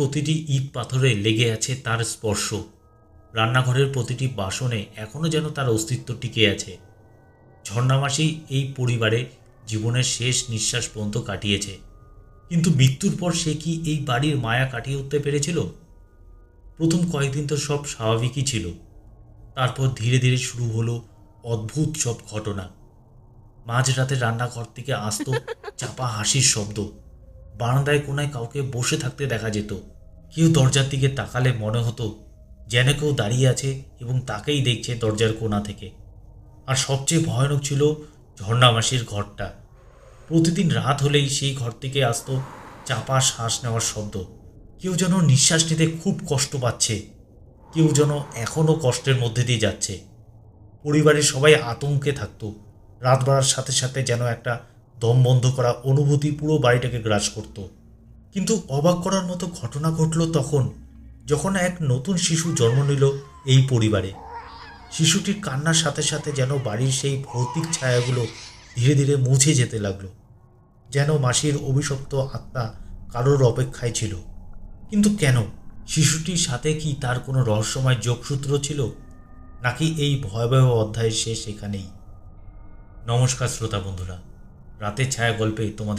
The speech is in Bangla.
প্রতিটি ইট পাথরে লেগে আছে তার স্পর্শ। রান্নাঘরের প্রতিটি বাসনে এখনও যেন তার অস্তিত্ব টিকে আছে। ঝর্ণামাসি এই পরিবারে জীবনের শেষ নিঃশ্বাস পর্যন্ত কাটিয়েছে। কিন্তু মৃত্যুর পর সে কি এই বাড়ির মায়া কাটিয়ে উঠতে পেরেছিল? প্রথম কয়েকদিন তো সব স্বাভাবিকই ছিল। তারপর ধীরে ধীরে শুরু হলো অদ্ভুত সব ঘটনা। মাঝরাতে রান্নাঘর থেকে আসতো চাপা হাসির শব্দ। বারান্দায় কোনায় কাউকে বসে থাকতে দেখা যেত। কেউ দরজার দিকে তাকালে মনে হতো যেন কেউ দাঁড়িয়ে আছে এবং তাকেই দেখছে দরজার কোণা থেকে। আর সবচেয়ে ভয়ানক ছিল ঝর্ণামাসির ঘরটা। প্রতিদিন রাত হলেই সেই ঘর থেকে আসতো চাপা শ্বাস নেওয়ার শব্দ। কেউ যেন নিঃশ্বাস নিতে খুব কষ্ট পাচ্ছে। কেউ যেন এখনও কষ্টের মধ্যে দিয়ে যাচ্ছে। পরিবারের সবাই আতঙ্কে থাকতো। রাত বাড়ার সাথে সাথে যেন একটা দম বন্ধ করা অনুভূতি পুরো বাড়িটাকে গ্রাস করত। কিন্তু অবাক করার মতো ঘটনা ঘটল তখন, যখন এক নতুন শিশু জন্ম নিল এই পরিবারে। শিশুটির কান্নার সাথে সাথে যেন বাড়ির সেই ভৌতিক ছায়াগুলো ধীরে ধীরে মুছে যেতে লাগল, যেন মাসির অভিশপ্ত আত্মা কারোর অপেক্ষায় ছিল। কিন্তু কেন? শিশুটির সাথে কি তার কোনো রহস্যময় যোগসূত্র ছিল? নাকি এই ভয়াবহ অধ্যায়ের শেষ এখানেই? নমস্কার শ্রোতা বন্ধুরা। রাতের ছায়া গল্পে তোমাদের